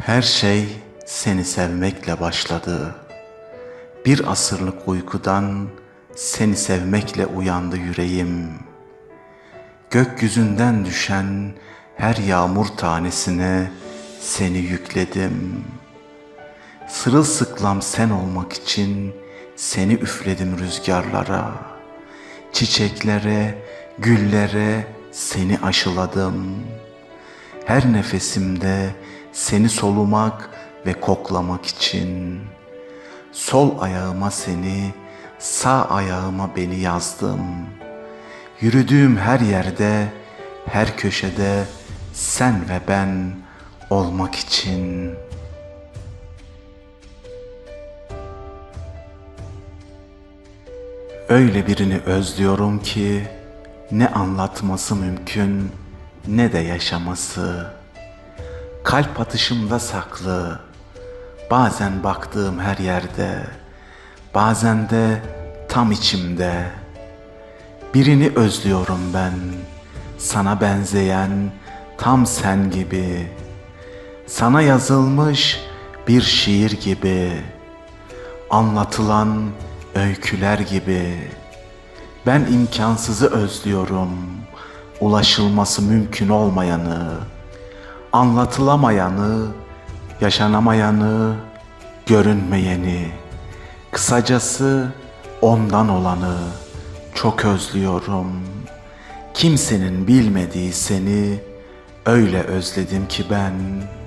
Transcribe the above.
Her şey seni sevmekle başladı. Bir asırlık uykudan seni sevmekle uyandı yüreğim. Gökyüzünden düşen her yağmur tanesine seni yükledim. Sırılsıklam sen olmak için seni üfledim rüzgarlara. Çiçeklere, güllere seni aşıladım. Her nefesimde seni solumak ve koklamak için sol ayağıma seni, sağ ayağıma beni yazdım. Yürüdüğüm her yerde, her köşede sen ve ben olmak için. Öyle birini özlüyorum ki ne anlatması mümkün ne de yaşaması. Kalp atışımda saklı. Bazen baktığım her yerde, bazen de tam içimde. Birini özlüyorum ben, sana benzeyen tam sen gibi. Sana yazılmış bir şiir gibi. Anlatılan öyküler gibi. Ben imkansızı özlüyorum. Ulaşılması mümkün olmayanı, anlatılamayanı, yaşanamayanı, görünmeyeni. Kısacası ondan olanı çok özlüyorum. Kimsenin bilmediği seni öyle özledim ki ben.''